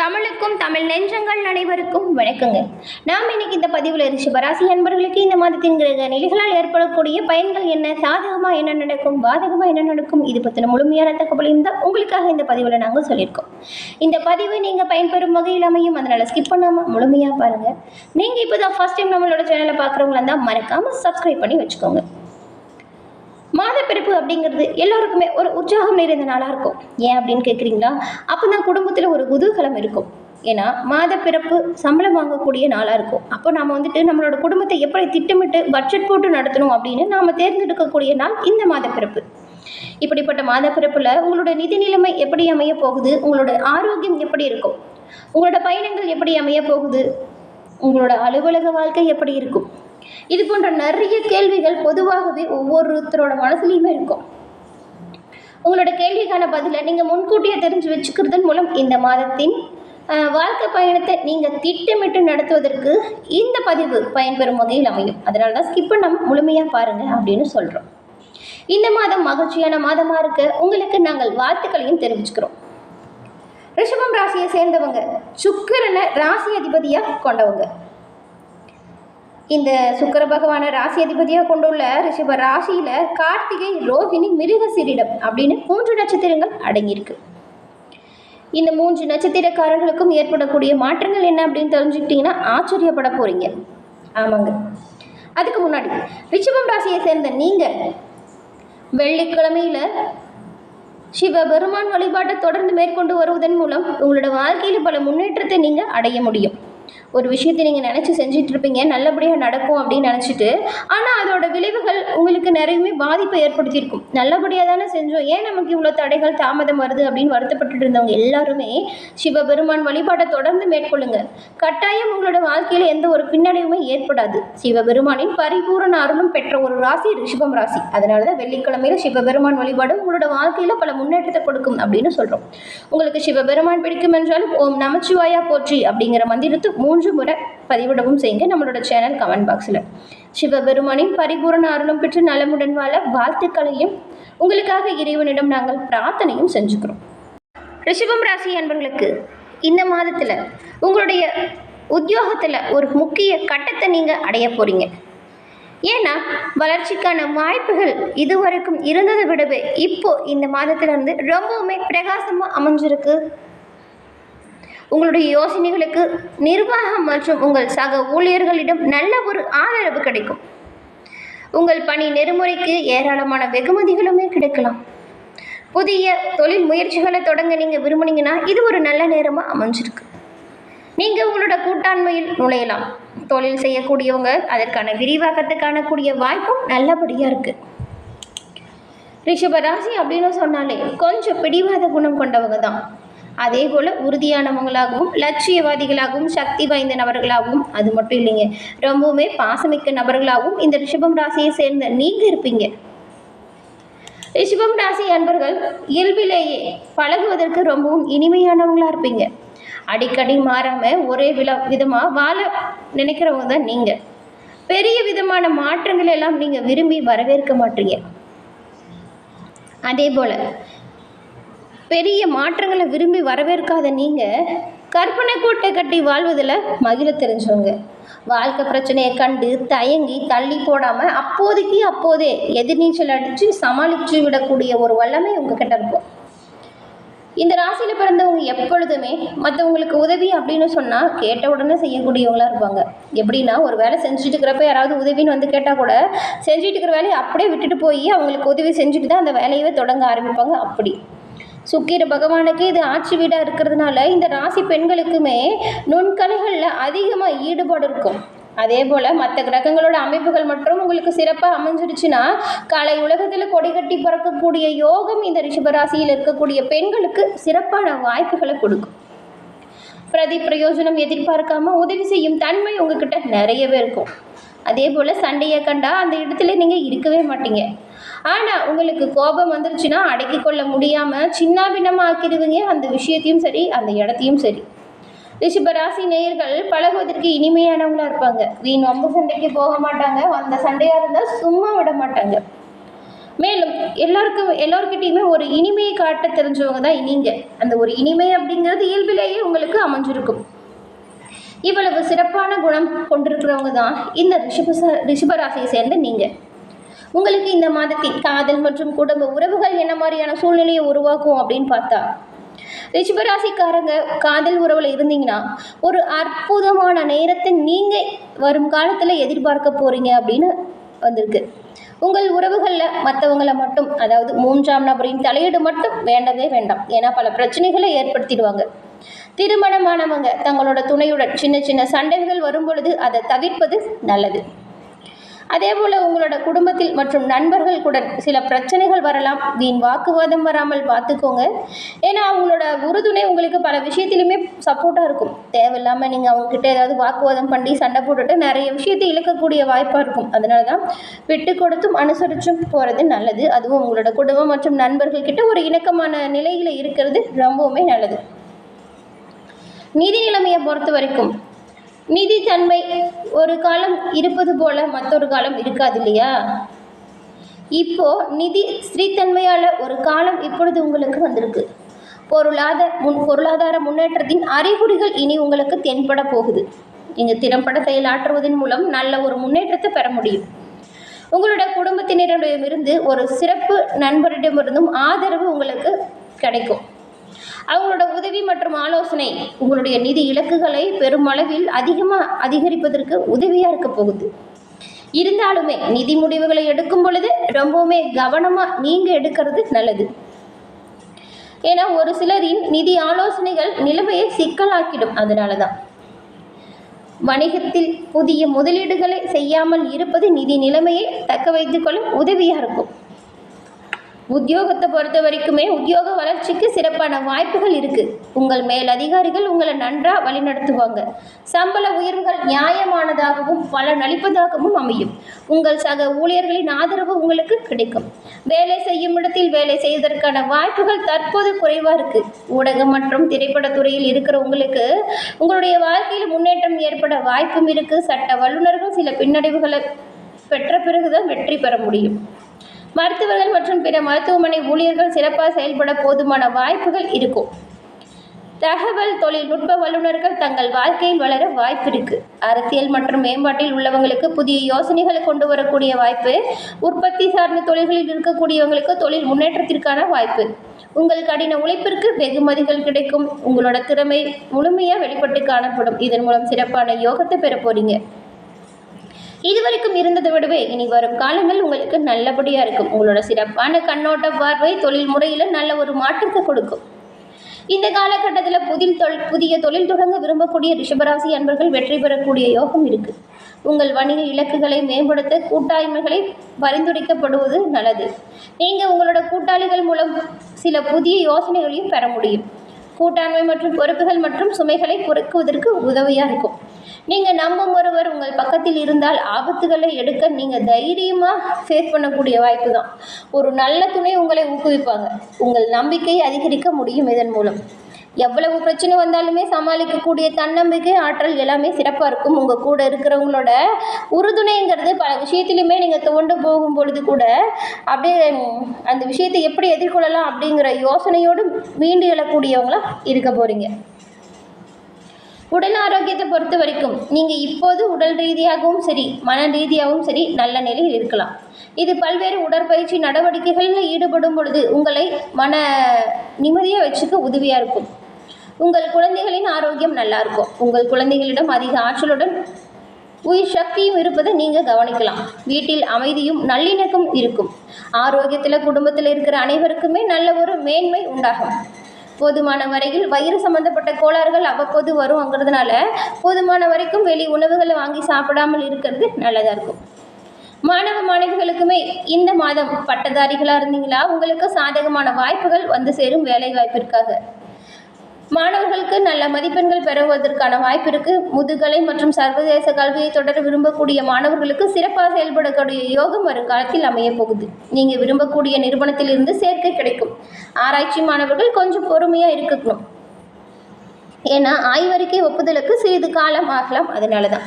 தமிழுக்கும் தமிழ் நெஞ்சங்கள் அனைவருக்கும் வணக்கங்க. நாம் இன்னைக்கு இந்த பதிவில் ரிஷபராசி அன்பர்களுக்கு இந்த மாதத்தின் கிரக நிலைகளால் ஏற்படக்கூடிய பயன்கள் என்ன சாதகமாக என்ன நடக்கும் பாதகமாக என்ன நடக்கும் இது பற்றின முழுமையான தகவலையும் தான் உங்களுக்காக இந்த பதிவில் நாங்கள் சொல்லியிருக்கோம். இந்த பதிவு நீங்கள் பயன்பெறும் வகையில் அமையும் அதனால் ஸ்கிப் பண்ணாமல் முழுமையாக பாருங்கள் நீங்கள் இப்போ தான் ஃபஸ்ட் டைம் நம்மளோட சேனலை பார்க்குறவங்களா இருந்தால் மறக்காமல் சப்ஸ்கிரைப் பண்ணி வச்சுக்கோங்க. மாதப்பிறப்பு அப்படிங்கிறது எல்லோருக்குமே ஒரு உற்சாகம் நிறைந்த நாளாக இருக்கும். ஏன் அப்படின்னு கேட்குறீங்களா? அப்போ தான் குடும்பத்தில் ஒரு குதூகலம் இருக்கும். ஏன்னா மாதப்பிறப்பு சம்பளம் வாங்கக்கூடிய நாளாக இருக்கும். அப்போ நாம் வந்துட்டு நம்மளோட குடும்பத்தை எப்படி திட்டமிட்டு பட்ஜெட் போட்டு நடத்தணும் அப்படின்னு நாம் தேர்ந்தெடுக்கக்கூடிய நாள் இந்த மாதப்பிறப்பு இப்படிப்பட்ட மாதப்பிறப்பில் உங்களோட நிதி நிலைமை எப்படி அமைய போகுது? உங்களோட ஆரோக்கியம் எப்படி இருக்கும்? உங்களோட பயணங்கள் எப்படி அமைய போகுது? உங்களோட அலுவலக வாழ்க்கை எப்படி இருக்கும்? இது போன்ற நிறைய கேள்விகள் பொதுவாகவே ஒவ்வொருத்தரோட மனசுலையுமே இருக்கும். உங்களோட கேள்விக்கான பதிலை நீங்கள் முன்கூட்டியே தெரிஞ்சு வச்சுக்கிறதன் மூலம் இந்த மாதத்தின் வாழ்க்கை பயணத்தை நீங்கள் திட்டமிட்டு நடத்துவதற்கு இந்த பதிவு பயன்பெறும் வகையில் அமையும். அதனால தான் ஸ்கிப் பண்ணாமல் முழுமையாக பாருங்கள் அப்படின்னு சொல்கிறோம் இந்த மாதம் மகிழ்ச்சியான மாதமாக இருக்க. உங்களுக்கு நாங்கள் வாழ்த்துக்களையும் தெரிவிச்சுக்கிறோம். ரிஷபம் ராசியை சேர்ந்தவங்க சுக்கரனை ராசி அதிபதியாக கொண்டவங்க. இந்த சுக்கர பகவானை ராசி அதிபதியாக கொண்டுள்ள ரிஷப ராசியில் கார்த்திகை ரோஹிணி மிருகசீரிடம் அப்படின்னு மூன்று நட்சத்திரங்கள் அடங்கியிருக்கு. இந்த மூன்று நட்சத்திரக்காரர்களுக்கும் ஏற்படக்கூடிய மாற்றங்கள் என்ன அப்படின்னு தெரிஞ்சுக்கிட்டிங்கன்னா ஆச்சரியப்பட போகிறீங்க ஆமாங்க. அதுக்கு முன்னாடி ரிஷபம் ராசியை சேர்ந்த நீங்கள் வெள்ளிக்கிழமையில் சிவபெருமான் வழிபாட்டை தொடர்ந்து மேற்கொண்டு வருவதன் மூலம் உங்களோட வாழ்க்கையில் பல முன்னேற்றத்தை நீங்கள் அடைய முடியும். ஒரு விஷயத்தை நீங்கள் நினச்சி செஞ்சுட்டு இருப்பீங்க நல்லபடியாக நடக்கும் அப்படின்னு நினச்சிட்டு. ஆனால் அதோட விளைவுகள் உங்களுக்கு நிறையவே பாதிப்பை ஏற்படுத்தியிருக்கும். நல்லபடியாக தானே செஞ்சோம். ஏன் நமக்கு இவ்வளோ தடைகள் தாமதம் வருது அப்படின்னு வருத்தப்பட்டு இருந்தவங்க எல்லாருமே சிவபெருமான் வழிபாட்டை தொடர்ந்து மேற்கொள்ளுங்க. கட்டாயம் உங்களோட வாழ்க்கையில் எந்த ஒரு பின்னடைவுமே ஏற்படாது. சிவபெருமானின் பரிபூரண அருளும் பெற்ற ஒரு ராசி ரிஷபம் ராசி. அதனால தான் வெள்ளிக்கிழமையில் சிவபெருமான் வழிபாடு உங்களோட வாழ்க்கையில் பல முன்னேற்றத்தை கொடுக்கும் அப்படின்னு சொல்கிறோம் உங்களுக்கு சிவபெருமான் பிடிக்கும் என்றாலும் ஓம் நமச்சிவாயா போற்றி அப்படிங்கிற மந்திரத்தை மூன்று முறை பதிவிடவும் செய்யுங்க நம்மளோட சேனல் கமெண்ட் பாக்ஸில் சிவபெருமானின் பரிபூரண அருளும் பெற்று நலமுடன் வாழ வாழ்த்துக்களையும் உங்களுக்காக இறைவனிடம் நாங்கள் பிரார்த்தனையும் செஞ்சுக்கிறோம். ரிஷபம் ராசி அன்பர்களுக்கு இந்த மாதத்தில் உங்களுடைய உத்தியோகத்தில் ஒரு முக்கிய கட்டத்தை நீங்கள் அடைய போகிறீங்க ஏன்னா வளர்ச்சிக்கான வாய்ப்புகள் இதுவரைக்கும் இருந்ததை விடவே இப்போ இந்த மாதத்திலிருந்து ரொம்பவுமே பிரகாசமாக அமைஞ்சிருக்கு. உங்களுடைய யோசனைகளுக்கு நிர்வாகம் மற்றும் உங்கள் சக ஊழியர்களிடம் நல்ல ஒரு ஆதரவு கிடைக்கும். உங்கள் பணி நெறிமுறைக்கு ஏராளமான வெகுமதிகளுமே கிடைக்கலாம். புதிய தொழில் முயற்சிகளை தொடங்க நீங்கள் விரும்புனீங்கன்னா இது ஒரு நல்ல நேரமாக அமைஞ்சிருக்கு. நீங்கள் உங்களோட கூட்டாண்மையில் நுழையலாம். தொழில் செய்யக்கூடியவங்க அதற்கான விரிவாக்கத்தை காணக்கூடிய வாய்ப்பும் நல்லபடியாக இருக்குது ரிஷபராசி அப்படின்னு சொன்னாலே கொஞ்சம் பிடிவாத குணம் கொண்டவங்க தான். அதே போல் உறுதியானவங்களாகவும் லட்சியவாதிகளாகவும் சக்தி வாய்ந்த நபர்களாகவும் அது மட்டும் இல்லைங்க ரொம்பவுமே பாசமிக்க நபர்களாகவும் இந்த ரிஷபம் ராசியை சேர்ந்த நீங்கள் இருப்பீங்க. ரிஷபம் ராசி அன்பர்கள் இயல்பிலேயே பழகுவதற்கு ரொம்பவும் இனிமையானவங்களா இருப்பீங்க. அடிக்கடி மாறாமல் ஒரே வில விதமாக வாழ நினைக்கிறவங்க தான் நீங்கள் பெரிய விதமான மாற்றங்கள் எல்லாம் நீங்கள் விரும்பி வரவேற்க மாட்டீங்க. அதே போல் பெரிய மாற்றங்களை விரும்பி வரவேற்காத நீங்கள் கற்பனை கூட்டை கட்டி வாழ்வதில் மகிழ தெரிஞ்சவங்க வாழ்க்கை பிரச்சனையை கண்டு தயங்கி தள்ளி போடாமல் அப்போதைக்கு அப்போதே எதிர்நீச்சல் அடித்து சமாளித்து விடக்கூடிய ஒரு வல்லமை உங்ககிட்ட இருக்கும். இந்த ராசியில் பிறந்தவங்க எப்பொழுதுமே மற்றவங்களுக்கு உதவி அப்படின்னு சொன்னால் கேட்ட உடனே செய்யக்கூடியவங்களா இருப்பாங்க. எப்படின்னா ஒரு வேலை செஞ்சுட்டு இருக்கிறப்ப யாராவது உதவின்னு வந்து கேட்டால் கூட செஞ்சுட்டு இருக்கிற வேலையை அப்படியே விட்டுட்டு போய் அவங்களுக்கு உதவி செஞ்சுட்டு தான் அந்த வேலையவே தொடங்க ஆரம்பிப்பாங்க. அப்படி சுக்கிர பகவானுக்கு இது ஆட்சி வீடாக இருக்கிறதுனால இந்த ராசி பெண்களுக்குமே நுண்கலைகளில் அதிகமாக ஈடுபாடு இருக்கும். அதே போல் மற்ற கிரகங்களோட அமைப்புகள் மற்றும் உங்களுக்கு சிறப்பாக அமைஞ்சிருச்சுன்னா கலை உலகத்தில் கொடிகட்டி பறக்கக்கூடிய யோகம் இந்த ரிஷபராசியில் இருக்கக்கூடிய பெண்களுக்கு சிறப்பான வாய்ப்புகளை கொடுக்கும். பிரதி பிரயோஜனம் எதிர்பார்க்காம உதவி செய்யும் தன்மை உங்ககிட்ட நிறையவே இருக்கும். அதே போல் சண்டையை கண்டா அந்த இடத்துல நீங்கள் இருக்கவே மாட்டீங்க. ஆனால் உங்களுக்கு கோபம் வந்துருச்சுன்னா அடக்கி கொள்ள முடியாமல் சின்ன பின்னமாக்கிடுவீங்க அந்த விஷயத்தையும் சரி அந்த இடத்தையும் சரி. ரிஷபராசி நேயர்கள் பழகுவதற்கு இனிமையானவங்களா இருப்பாங்க. வீண் வம்பு சண்டைக்கு போக மாட்டாங்க. அந்த சண்டையாக இருந்தால் சும்மா விட மாட்டாங்க. மேலும் எல்லாருக்கும் எல்லோருக்கிட்டையுமே ஒரு இனிமையை காட்ட தெரிஞ்சவங்க தான் நீங்கள் அந்த ஒரு இனிமை அப்படிங்கிறது இயல்பிலேயே உங்களுக்கு அமைஞ்சிருக்கும். இவ்வளவு சிறப்பான குணம் கொண்டிருக்கிறவங்க தான் இந்த ரிஷப ரிஷபராசியை சேர்ந்த நீங்கள் உங்களுக்கு இந்த மாதத்தின் காதல் மற்றும் குடும்ப உறவுகள் என்ன மாதிரியான சூழ்நிலையை உருவாக்கும் அப்படின்னு பார்த்தா ரிஷபராசிக்காரங்க காதல் உறவில் இருந்தீங்கன்னா ஒரு அற்புதமான நேரத்தை நீங்கள் வரும் காலத்தில் எதிர்பார்க்க போகிறீங்க அப்படின்னு வந்திருக்கு. உங்கள் உறவுகளில் மற்றவங்களை மட்டும் அதாவது மூன்றாம் நபரின் தலையீடு மட்டும் வேண்டவே வேண்டாம். ஏன்னா பல பிரச்சனைகளை ஏற்படுத்திடுவாங்க. திருமணமானவங்க தங்களோட துணையுடன் சின்ன சின்ன சண்டைகள் வரும் பொழுது அதை தவிர்ப்பது நல்லது. அதே போல் உங்களோட குடும்பத்தில் மற்றும் நண்பர்கள் கூட சில பிரச்சனைகள் வரலாம். வீண் வாக்குவாதம் வராமல் பார்த்துக்கோங்க. ஏன்னா அவங்களோட உறுதுணை உங்களுக்கு பல விஷயத்திலுமே சப்போர்ட்டாக இருக்கும். தேவையில்லாமல் நீங்கள் அவங்கக்கிட்ட ஏதாவது வாக்குவாதம் பண்ணி சண்டை போட்டுட்டு நிறைய விஷயத்தை இழக்கக்கூடிய வாய்ப்பாக இருக்கும். அதனால தான் விட்டு கொடுத்தும் அனுசரிச்சும் போகிறது நல்லது. அதுவும் உங்களோட குடும்பம் மற்றும் நண்பர்கள்கிட்ட ஒரு இணக்கமான நிலையில் இருக்கிறது ரொம்பவுமே நல்லது. நிதி நிலைமையை பொறுத்த வரைக்கும் நிதி தன்மை ஒரு காலம் இருப்பது போல மற்றொரு காலம் இருக்காது இல்லையா இப்போ நிதி ஸ்ரீத்தன்மையால் ஒரு காலம் இப்பொழுது உங்களுக்கு வந்திருக்கு. பொருளாதார முன் பொருளாதார முன்னேற்றத்தின் அறிகுறிகள் இனி உங்களுக்கு தென்பட போகுது. நீங்கள் திறம்பட செயலாற்றுவதன் மூலம் நல்ல ஒரு முன்னேற்றத்தை பெற முடியும். உங்களோட குடும்பத்தினரிடமிருந்து ஒரு சிறப்பு நண்பரிடமிருந்தும் ஆதரவு உங்களுக்கு கிடைக்கும். அவங்களோட உதவி மற்றும் ஆலோசனை உங்களுடைய நிதி இலக்குகளை பெருமளவில் அதிகமாக அதிகரிப்பதற்கு உதவியாக இருக்க போகுது. இருந்தாலுமே நிதி முடிவுகளை எடுக்கும் பொழுது ரொம்பவுமே கவனமாக நீங்கள் எடுக்கிறது நல்லது. ஏன்னா ஒரு சிலரின் நிதி ஆலோசனைகள் நிலைமையை சிக்கலாக்கிடும் அதனால தான் வணிகத்தில் புதிய முதலீடுகளை செய்யாமல் இருப்பது நிதி நிலைமையை தக்க வைத்துக்கொள்ள உதவியாக இருக்கும். உத்தியோகத்தை பொறுத்த வரைக்குமே உத்தியோக வளர்ச்சிக்கு சிறப்பான வாய்ப்புகள் இருக்குது உங்கள் மேல் அதிகாரிகள் உங்களை நன்றாக வழிநடத்துவாங்க. சம்பள உயர்வுகள் நியாயமானதாகவும் பலன் அளிப்பதாகவும் அமையும். உங்கள் சக ஊழியர்களின் ஆதரவு உங்களுக்கு கிடைக்கும். வேலை செய்யும் இடத்தில் வேலை செய்வதற்கான வாய்ப்புகள் தற்போது குறைவாக இருக்குது ஊடகம் மற்றும் திரைப்படத்துறையில் இருக்கிற உங்களுக்கு உங்களுடைய வாழ்க்கையில் முன்னேற்றம் ஏற்பட வாய்ப்பும் இருக்குது சட்ட வல்லுநர்கள் சில பின்னடைவுகளை பெற்ற பிறகுதான் வெற்றி பெற முடியும். மருத்துவர்கள் மற்றும் பிற மருத்துவமனை ஊழியர்கள் சிறப்பாக செயல்பட போதுமான வாய்ப்புகள் இருக்கும். தகவல் தொழில்நுட்ப வல்லுநர்கள் தங்கள் வாழ்க்கையில் வளர வாய்ப்பு இருக்கு. அரசியல் மற்றும் மேம்பாட்டில் உள்ளவங்களுக்கு புதிய யோசனைகளை கொண்டு வரக்கூடிய வாய்ப்பு உற்பத்தி சார்ந்த தொழில்களில் இருக்கக்கூடியவங்களுக்கு தொழில் முன்னேற்றத்திற்கான வாய்ப்பு. உங்கள் கடின உழைப்பிற்கு வெகுமதிகள் கிடைக்கும். உங்களோட திறமை முழுமையாக வெளிப்பட்டு காணப்படும். இதன் மூலம் சிறப்பான யோகத்தை பெற போறீங்க. இதுவரைக்கும் இருந்ததை விடவே இனி வரும் காலங்கள் உங்களுக்கு நல்லபடியாக இருக்கும். உங்களோட சிறப்பான கண்ணோட்ட பார்வை தொழில் முறையில் நல்ல ஒரு மாற்றத்தை கொடுக்கும். இந்த காலகட்டத்தில் புதில் தொழில் புதிய தொழில் தொடங்க விரும்பக்கூடிய ரிஷபராசி அன்பர்கள் வெற்றி பெறக்கூடிய யோகம் இருக்குது உங்கள் வணிக இலக்குகளை மேம்படுத்த கூட்டாய்மைகளை பரிந்துரைக்கப்படுவது நல்லது. நீங்கள் உங்களோட கூட்டாளிகள் மூலம் சில புதிய யோசனைகளையும் பெற முடியும். கூட்டாண்மை மற்றும் பொறுப்புகள் மற்றும் சுமைகளை குறைக்குவதற்கு உதவியாக இருக்கும். நீங்கள் நம்பும் ஒருவர் உங்கள் பக்கத்தில் இருந்தால் ஆபத்துகளை எடுக்க நீங்கள் தைரியமாக ஃபேஸ் பண்ணக்கூடிய வாய்ப்பு தான் ஒரு நல்ல துணை உங்களை ஊக்குவிப்பாங்க. உங்கள் நம்பிக்கையை அதிகரிக்க முடியும் இதன் மூலம். எவ்வளவு பிரச்சனை வந்தாலுமே சமாளிக்கக்கூடிய தன்னம்பிக்கை ஆற்றல் எல்லாமே சிறப்பாக இருக்கும். உங்கள் கூட இருக்கிறவங்களோட உறுதுணைங்கிறது பல விஷயத்துலையுமே நீங்கள் துவண்டு போகும் பொழுது கூட அப்படியே அந்த விஷயத்தை எப்படி எதிர்கொள்ளலாம் அப்படிங்கிற யோசனையோடு மீண்டு எழக்கூடியவங்களா இருக்க போகிறீங்க உடல் ஆரோக்கியத்தை பொறுத்த வரைக்கும் நீங்கள் இப்போது உடல் ரீதியாகவும் சரி மன ரீதியாகவும் சரி நல்ல நிலையில் இருக்கலாம். இது பல்வேறு உடற்பயிற்சி நடவடிக்கைகளில் ஈடுபடும் பொழுது உங்களை மன நிம்மதியாக வச்சுக்க உதவியாக இருக்கும். உங்கள் குழந்தைகளின் ஆரோக்கியம் நல்லா இருக்கும் உங்கள் குழந்தைகளிடம் அதிக ஆற்றலுடன் உயிர் சக்தியும் இருப்பதை நீங்கள் கவனிக்கலாம். வீட்டில் அமைதியும் நல்லிணக்கம் இருக்கும். ஆரோக்கியத்தில் குடும்பத்தில் இருக்கிற அனைவருக்குமே நல்ல ஒரு மேன்மை உண்டாகும். போதுமான வரையில் வயிறு சம்பந்தப்பட்ட கோளாறுகள் அவ்வப்போது வரும்ங்கிறதுனால போதுமான வரைக்கும் வெளி உணவுகளை வாங்கி சாப்பிடாமல் இருக்கிறது நல்லதாக இருக்கும். மாணவ மாணவிகளுக்குமே இந்த மாதம் பட்டதாரிகளாக இருந்தீங்களா? உங்களுக்கு சாதகமான வாய்ப்புகள் வந்து சேரும் வேலை வாய்ப்பிற்காக மாணவர்களுக்கு நல்ல மதிப்பெண்கள் பெறுவதற்கான வாய்ப்பு இருக்கு. முதுகலை மற்றும் சர்வதேச கல்வியை தொடர விரும்பக்கூடிய மாணவர்களுக்கு சிறப்பாக செயல்படக்கூடிய யோகம் வருங்காலத்தில் அமைய போகுது. நீங்க விரும்பக்கூடிய நிறுவனத்திலிருந்து சேர்க்கை கிடைக்கும். ஆராய்ச்சி மாணவர்கள் கொஞ்சம் பொறுமையா இருக்கணும். ஏன்னா ஆய்வறிக்கை ஒப்புதலுக்கு சிறிது காலம் ஆகலாம். அதனால தான்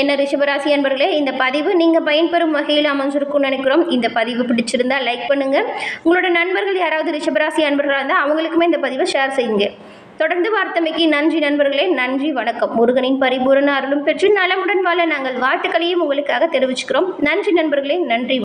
என்ன ரிஷபராசி அன்பர்களே இந்த பதிவு நீங்கள் பயன்பெறும் வகையில் அமைஞ்சிருக்கும்னு நினைக்கிறோம். இந்த பதிவு பிடிச்சிருந்தா லைக் பண்ணுங்கள் உங்களோட நண்பர்கள் யாராவது ரிஷபராசி அன்பர்களாக இருந்தால் அவங்களுக்குமே இந்த பதிவை ஷேர் செய்யுங்க. தொடர்ந்து வார்த்தமைக்கு நன்றி நண்பர்களே நன்றி வணக்கம். முருகனின் பரிபூரண அருளும் பெற்று நலமுடன் வாழ நாங்கள் வாழ்த்துக்களையும் உங்களுக்காக தெரிவிச்சுக்கிறோம். நன்றி நண்பர்களே நன்றி.